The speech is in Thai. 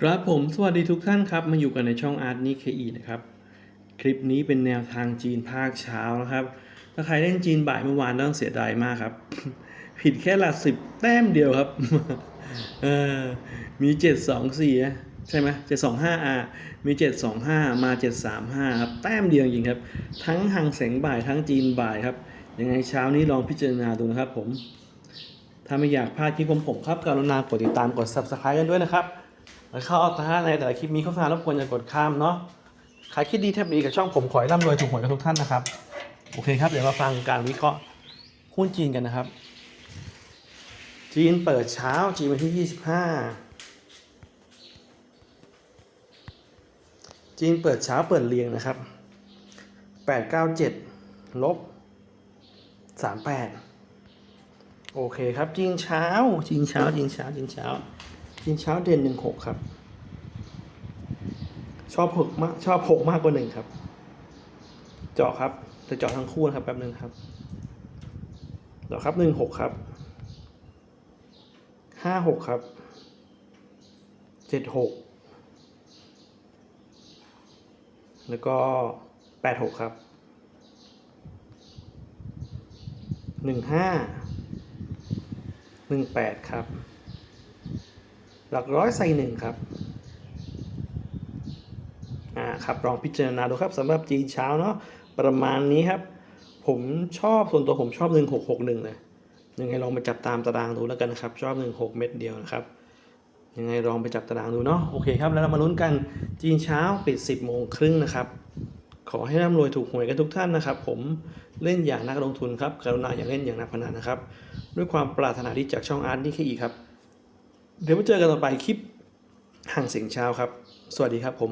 ครับผมสวัสดีทุกท่านครับ มาอยู่กันในช่องอาร์ตนิเคอีนะครับ คลิปนี้เป็นแนวทางจีนภาคเช้านะครับ ถ้าใครเล่นจีนบ่ายเมื่อวานต้องเสียดายมากครับ ผิดแค่หลักสิบแต้มเดียวครับเออมีเจ็ดสองสี่ใช่ไหมเจ็ดสองห้าอะมีเจ็ดสองห้ามาเจ็ดสามห้าครับ แต้มเดียวจริงครับ ทั้งหางแสงบ่ายทั้งจีนบ่ายครับ ยังไงเช้านี้ลองพิจารณาดูนะครับผม ถ้าไม่อยากพลาดคลิปของผมครับกรุณากดติดตามกด subscribe กันด้วยนะครับ แล้วเข้าเอาตาในแต่ละคลิปมีโฆษณารบกวนอย่ากดข้ามเนาะใครคิดดีแทบดีกับช่องผมขอให้ร่ำรวยถูกหวยกับทุกท่านนะครับ โอเคครับ เดี๋ยวมาฟังการวิเคราะห์หุ้นจีนกันนะครับ จีนเปิดเช้าจีนวันที่ 25 จีนเปิดเช้าเปิดเรียงนะครับ 897 ลบ 38 โอเคครับ จีนเช้า จีนเช้า จีนเช้า จีนเช้า จีนเช้าเด่นหนึ่งหกครับ ชอบหกมากชอบหกมากกว่าหนึ่งครับ เจาะครับจะเจาะทั้งคู่นะครับแป๊บนึงครับเจาะครับหนึ่งหกครับห้าหกครับเจ็ดหกแล้วก็แปดหกครับหนึ่งห้าหนึ่งแปดครับ หลักร้อยใส่หนึ่งครับอ่าครับลองพิจารณาดูครับสำหรับจีนเช้าเนาะประมาณนี้ครับ ผมชอบส่วนตัวผมชอบ 1661เลยยังไงลองไปจับตามตารางดูแล้วกันนะครับ ชอบ 16 เม็ดเดียวนะครับยังไงลองไปจับตารางดูเนาะโอเคครับแล้วเรามาลุ้นกันจีนเช้าปิด 10โมงครึ่งนะครับขอให้ร่ำรวยถูกหวยกันทุกท่านนะครับ ผมเล่นอย่างนักลงทุนครับกรุณาอย่าเล่นอย่างนักพนันนะครับ ด้วยความปรารถนาดีจากช่องอาร์ตนี่แค่อีครับ เดี๋ยวมาเจอกันต่อไปคลิปห่างเสียงเช้าครับ สวัสดีครับผม